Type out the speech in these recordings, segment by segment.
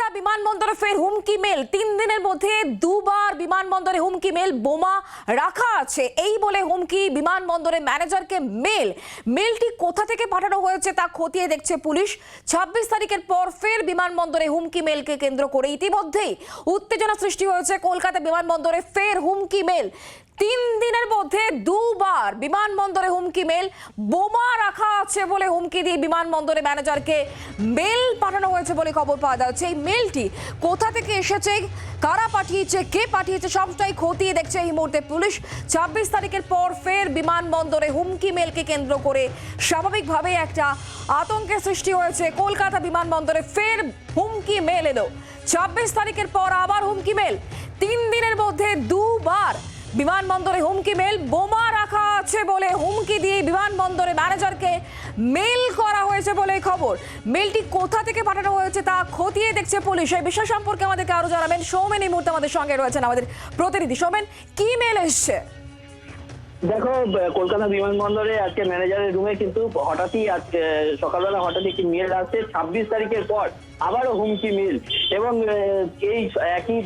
কলকাতা বিমানবন্দরে ফের হুমকি মেল। তিন দিনের মধ্যে দুবার বিমানবন্দরে হুমকি মেল, বোমা রাখা আছে। এই বলে হুমকি বিমানবন্দরের ম্যানেজারকে মেল। মেলটি কোথা থেকে পাঠানো হয়েছে তা খতিয়ে দেখছে পুলিশ। ছাব্বিশ তারিখের পর ফের বিমানবন্দরে হুমকি মেলকে কেন্দ্র করে ইতিমধ্যেই উত্তেজনা সৃষ্টি হয়েছে। কলকাতা বিমানবন্দরে ফের হুমকি মেল। তিন দিনের মধ্যে দুবার বিমানবন্দরে হুমকি মেল, বোমা রাখা আছে বলে হুমকি দিয়ে বিমানবন্দরে ম্যানেজারকে মেল পাঠানো হয়েছে বলে খবর পাওয়া যাচ্ছে। এই মেলটি কোথা থেকে এসেছে, কারা পাঠিয়েছে, কে পাঠিয়েছে, সবটাই খতিয়ে দেখছে এই মুহূর্তে পুলিশ। ছাব্বিশ তারিখের পর ফের বিমানবন্দরে হুমকি মেলকে কেন্দ্র করে স্বাভাবিকভাবে একটা আতঙ্কের সৃষ্টি হয়েছে। কলকাতা বিমানবন্দরে ফের হুমকি মেল এলো। ছাব্বিশ তারিখের পর আবার হুমকি মেল। তিন দিনের মধ্যে দুবার বিমানবন্দরে হুমকি মেল, বোমা রাখা আছে বলে হুমকি দিয়ে বিমানবন্দরে ম্যানেজারকে মেল করা হয়েছে বলে খবর। মেলটি কোথা থেকে পাঠানো হয়েছে তা খতিয়ে দেখছে পুলিশ। এই বিষয় সম্পর্কে আমাদেরকে আরও জানাবেন। সৌমেন এই মুহূর্তে আমাদের সঙ্গে রয়েছেন আমাদের প্রতিনিধি। সৌমেন, কি মেল এসছে? দেখো কলকাতা বিমানবন্দরে আজকে ম্যানেজারের রুমে কিন্তু হঠাৎই আজকে সকালবেলা হঠাৎ একটি মেল আসছে, ছাব্বিশ তারিখের পর আবারও হুমকি মিল এবং এই একই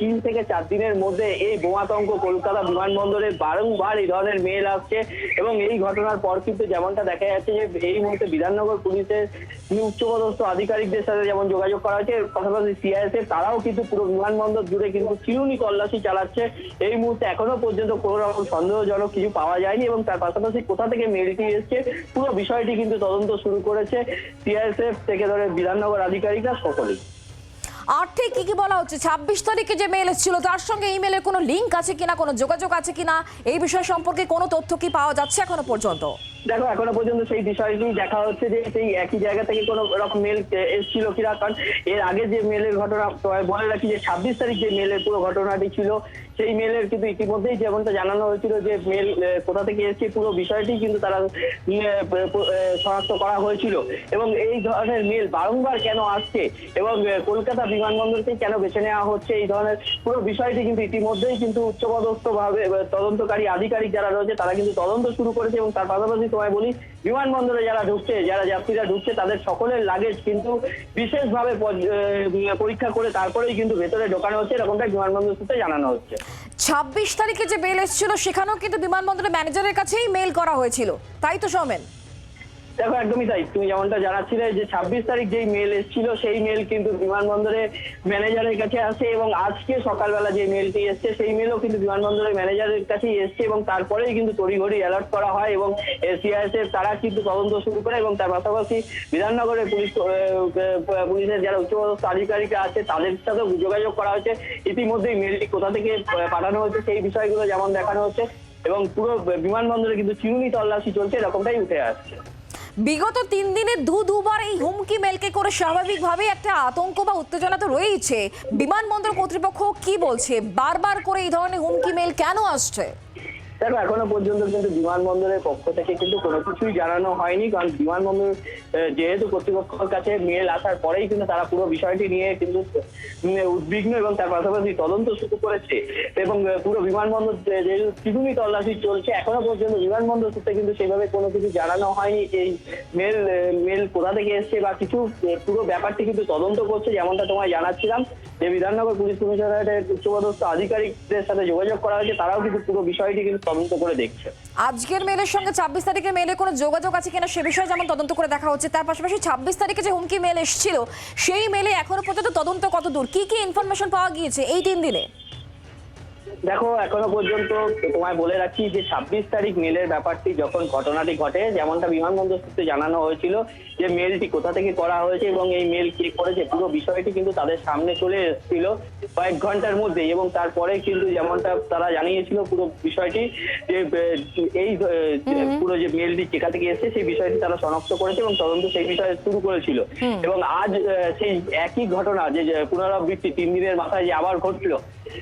তিন থেকে চার দিনের মধ্যে এই বোমাতঙ্ক কলকাতা বিমানবন্দরে বারংবার এই ধরনের মেল আসছে। এবং এই ঘটনার পর কিন্তু যেমনটা দেখা যাচ্ছে যে এই মুহূর্তে বিধাননগর পুলিশের উচ্চপদস্থ আধিকারিকদের সাথে যেমন যোগাযোগ করা হয়েছে, পাশাপাশি সিআইএসএফ তারাও কিন্তু পুরো বিমানবন্দর জুড়ে কিন্তু চিরুনি তল্লাশি চালাচ্ছে। এই মুহূর্তে এখনও পর্যন্ত কোনো রকম সন্দেহজনক কিছু পাওয়া যায়নি এবং তার পাশাপাশি কোথা থেকে মেলটি এসছে, পুরো বিষয়টি কিন্তু তদন্ত শুরু করেছে সিআইএসএফ থেকে ধরে বিধাননগর আধিকারিকরা সকলেই। আর ঠিক কি কি বলা হচ্ছে? ছাব্বিশ তারিখে যে মেল এসেছিল, তার সঙ্গে ইমেলের কোনো লিঙ্ক আছে কিনা, কোনো যোগাযোগ আছে কিনা, এই বিষয় সম্পর্কে কোনো তথ্য কি পাওয়া যাচ্ছে এখনও পর্যন্ত? দেখো, এখনও পর্যন্ত সেই বিষয়টি দেখা হচ্ছে যে সেই একই জায়গা থেকে কোনো রকম মেল এসেছিল কিনা, কারণ এর আগে যে মেলের ঘটনা বলে রাখি যে ছাব্বিশ তারিখ যে মেলের পুরো ঘটনাটি ছিল, সেই মেলের কিন্তু ইতিমধ্যেই যেমনটা জানানো হয়েছিল যে মেল কোথা থেকে এসেছে পুরো বিষয়টি কিন্তু তারা শনাক্ত করা হয়েছিল। এবং এই ধরনের মেল বারংবার কেন আসছে এবং কলকাতা বিমানবন্দরকে কেন বেছে নেওয়া হচ্ছে, এই ধরনের পুরো বিষয়টি কিন্তু ইতিমধ্যেই কিন্তু উচ্চপদস্থ ভাবে তদন্তকারী আধিকারিক যারা রয়েছে, তারা কিন্তু তদন্ত শুরু করেছে এবং তার পাশাপাশি তোমায় বলি, বিমানবন্দরে যারা ঢুকছে, যারা যাত্রীরা ঢুকছে, তাদের সকলের লাগেজ কিন্তু বিশেষভাবে পরীক্ষা করে তারপরেই কিন্তু ভেতরে ঢোকানো হচ্ছে এরকমটা বিমানবন্দর সূত্রে জানানো হচ্ছে। ছাব্বিশ তারিখে যে মেল এসেছিল, সেখানেও কিন্তু বিমানবন্দরের ম্যানেজারের কাছেই মেল করা হয়েছিল। তাই তো সৌমেন? দেখো, একদমই তাই। তুমি যেমনটা জানাচ্ছিলে যে ছাব্বিশ তারিখ যেই মেল এসেছিল, সেই মেল কিন্তু বিমানবন্দরে ম্যানেজারের কাছে আসে এবং আজকে সকালবেলা যে মেলটি এসছে, সেই মেলও কিন্তু বিমানবন্দরের ম্যানেজারের কাছেই এসছে এবং তারপরেই কিন্তু তড়িঘড়ি অ্যালার্ট করা হয় এবং সিআইএসএফ তারা কিন্তু তদন্ত শুরু করে এবং তার পাশাপাশি বিধাননগরের পুলিশ পুলিশের যারা উচ্চপদস্থ আধিকারিকরা আছে, তাদের সাথেও যোগাযোগ করা হয়েছে। ইতিমধ্যেই মেলটি কোথা থেকে পাঠানো হয়েছে সেই বিষয়গুলো যেমন দেখানো হচ্ছে এবং পুরো বিমানবন্দরে কিন্তু চিরুনি তল্লাশি চলছে, এরকমটাই উঠে আসছে। বিগত তিন দিনে দু দুবার এই হুমকি মেলকে করে স্বাভাবিকভাবে একটা আতঙ্ক বা উত্তেজনা তো রয়েইছে। বিমানবন্দর কর্তৃপক্ষ কি বলছে? বারবার করে এই ধরনের হুমকি মেল কেন আসছে? দেখো, এখনও পর্যন্ত কিন্তু বিমানবন্দরের পক্ষ থেকে কিন্তু কোনো কিছুই জানানো হয়নি, কারণ বিমানবন্দর যেহেতু কর্তৃপক্ষের কাছে মেল আসার পরেই কিন্তু তারা পুরো বিষয়টি নিয়ে কিন্তু উদ্বিগ্ন এবং তার পাশাপাশি তদন্ত শুরু করেছে এবং পুরো বিমানবন্দর যেহেতু চিরুনি তল্লাশি চলছে, এখনও পর্যন্ত বিমানবন্দর সূত্রে কিন্তু সেভাবে কোনো কিছু জানানো হয়নি, এই মেল মেল কোথা থেকে এসছে বা কিছু পুরো ব্যাপারটি কিন্তু তদন্ত করছে, যেমনটা তোমায় জানাচ্ছিলাম, যে বিধাননগর পুলিশ কমিশনারেটের উচ্চপদস্থ আধিকারিকদের সাথে যোগাযোগ করা হয়েছে, তারাও কিন্তু পুরো বিষয়টি কিন্তু তদন্ত করে দেখছে। আজকের মেলের সঙ্গে ছাব্বিশ তারিখের মেলে কোনো যোগাযোগ আছে কিনা সে বিষয়ে যেমন তদন্ত করে দেখা হচ্ছে, তার পাশাপাশি ছাব্বিশ তারিখে যে হুমকি মেল এসেছিল, সেই মেলে এখনও পর্যন্ত তদন্ত কত দূর? কি কি ইনফরমেশন পাওয়া গিয়েছে এই তিন দিনে? দেখো এখনও পর্যন্ত তোমায় বলে রাখি যে ছাব্বিশ তারিখ মেলের ব্যাপারটি যখন ঘটনাটি ঘটে যেমনটা বিমানবন্দর সূত্রে জানানো হয়েছিল যে মেলটি কোথা থেকে করা হয়েছে এবং এই মেল কে করেছে পুরো বিষয়টি কিন্তু তাদের সামনে চলে এসেছিল কয়েক ঘণ্টার মধ্যে এবং তারপরে কিন্তু যেমনটা তারা জানিয়েছিল পুরো বিষয়টি যে এই পুরো যে মেলটি যেখান থেকে এসেছে সেই বিষয়টি তারা শনাক্ত করেছে এবং তদন্ত সেই বিষয়ে শুরু করেছিল। এবং আজ সেই একই ঘটনা যে পুনরাবৃত্তি তিন দিনের মাথায় যে আবার ঘটলো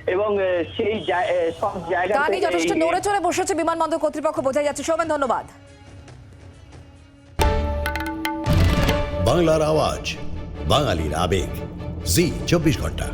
এবং সেই আহ, সব জায়গা তা যথেষ্ট নড়ে চড়ে বসেছে বিমানবন্দর কর্তৃপক্ষ বোঝাই যাচ্ছে। সৌমেন ধন্যবাদ। বাংলার আওয়াজ বাঙালির আবেগ। জি চব্বিশ ঘণ্টা।